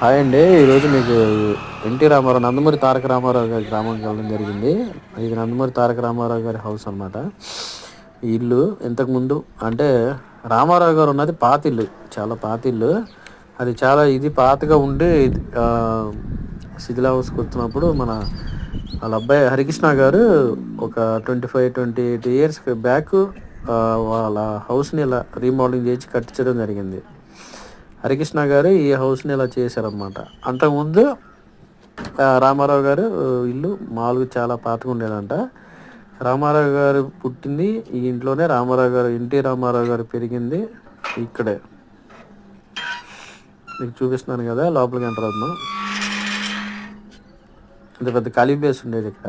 Hi అండి. ఈరోజు మీకు ఎన్టీ రామారావు నందమూరి తారక రామారావు గారి గ్రామం వెళ్ళడం జరిగింది. ఇది నందమూరి తారక రామారావు గారి హౌస్ అనమాట ఈ ఇల్లు ఇంతకుముందు అంటే రామారావు గారు ఉన్నది పాత ఇల్లు చాలా పాత ఇల్లు. అది చాలా ఇది పాతగా ఉండి ఆ, శిథిలావస్థకు వచ్చినప్పుడు మన వాళ్ళ అబ్బాయి హరికృష్ణ గారు ఒక twenty five twenty eight years back వాళ్ళ హౌస్ని ఇలా రీమోడలింగ్ చేసి కట్టించడం జరిగింది. హరికృష్ణ గారు ఈ హౌస్ని ఇలా చేశారనమాట అంతకుముందు రామారావు గారు ఇల్లు మామూలుగా చాలా పాతగా ఉండేదంట. రామారావు గారు పుట్టింది ఈ ఇంట్లోనే. రామారావు గారు ఎన్టీ రామారావు గారు పెరిగింది ఇక్కడే. మీకు చూపిస్తున్నాను కదా లోపలికి ఎంటర్ అవుతున్నాం. ఇంత పెద్ద ఖాళీ బేస్ ఉండేది ఇక్కడ.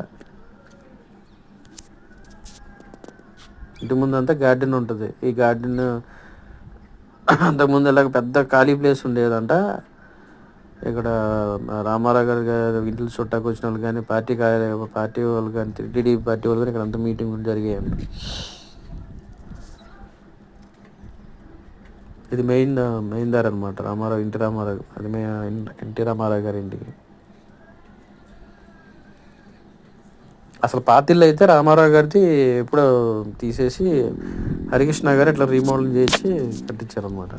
ఇంటి ముందు అంతా గార్డెన్ ఉంటుంది. ఈ గార్డెన్ అంతకుముందు ఇలాగ పెద్ద ఖాళీ ప్లేస్ ఉండేదంట. ఇక్కడ రామారావు గారి గారి ఇంట్లో చుట్టాకు వచ్చిన వాళ్ళు కానీ పార్టీ కార్య పార్టీ వాళ్ళు కానీ టీడీపీ పార్టీ వాళ్ళు కానీ ఇక్కడ అంతా మీటింగ్ జరిగాయండి ఇది మెయిన్ మెయిన్ దారి అనమాట రామారావు ఇంటి రామారావు అది మే ఎన్టీ రామారావు గారి ఇంటికి. అసలు పాతిళ్ళు అయితే రామారావు గారిది ఎప్పుడో తీసేసి హరికృష్ణ గారు ఇట్లా రీమోడల్ చేసి కట్టించారనమాట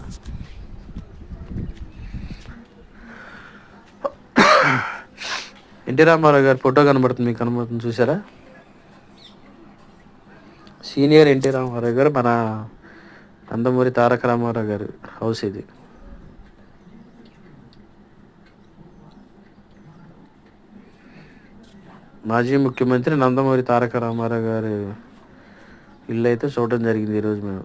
ఎన్టీ రామారావు గారి ఫోటో కనబడుతుంది మీకు కనబడుతుంది చూసారా? సీనియర్ ఎన్టీ రామారావు గారు మన నందమూరి తారక రామారావు గారు హౌస్ ఇది. మాజీ ముఖ్యమంత్రి నందమూరి తారక రామారావు గారి ఇల్లు అయితే చూడడం జరిగింది ఈరోజు మేము.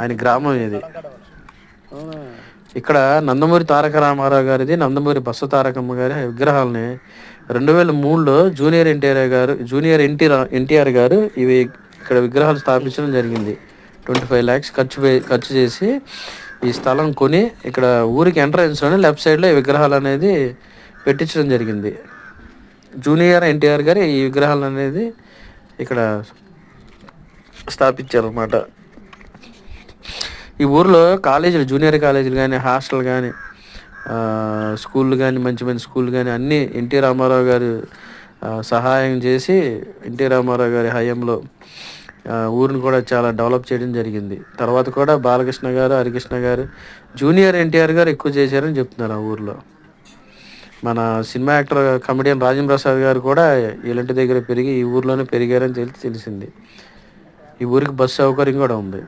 ఆయన గ్రామం ఇది. ఇక్కడ నందమూరి తారక రామారావు గారిది నందమూరి బస్సు తారకమ్మ గారి విగ్రహాలని రెండు వేల మూడులో జూనియర్ ఎన్టీఆర్ గారు జూనియర్ ఎన్టీ ఎన్టీఆర్ గారు ఇవి ఇక్కడ విగ్రహాలు స్థాపించడం జరిగింది. ట్వంటీ ఫైవ్ ల్యాక్స్ ఖర్చు ఖర్చు చేసి ఈ స్థలం కొని ఇక్కడ ఊరికి ఎంట్రన్స్లోనే లెఫ్ట్ సైడ్లో ఈ విగ్రహాలు అనేది పెట్టించడం జరిగింది. జూనియర్ ఎన్టీఆర్ గారు ఈ విగ్రహాలు అనేది ఇక్కడ స్థాపించారనమాట ఈ ఊర్లో కాలేజీలు జూనియర్ కాలేజీలు కానీ హాస్టల్ కానీ స్కూళ్ళు కానీ మంచి మంచి స్కూళ్ళు కానీ అన్నీ ఎన్టీ రామారావు గారు సహాయం చేసి ఎన్టీ రామారావు గారి హయాంలో ఊరిని కూడా చాలా డెవలప్ చేయడం జరిగింది. తర్వాత కూడా బాలకృష్ణ గారు హరికృష్ణ గారు జూనియర్ ఎన్టీఆర్ గారు ఎక్కువ చేశారని చెప్తున్నారు ఆ ఊర్లో. మన cinema actor comedian Rajendra Prasad గారు కూడా ఇలాంటి దగ్గర పెరిగి ఈ ఊర్లోనే పెరిగారని తెలిసి తెలిసింది. ఈ ఊరికి బస్సు సౌకర్యం కూడా ఉంది.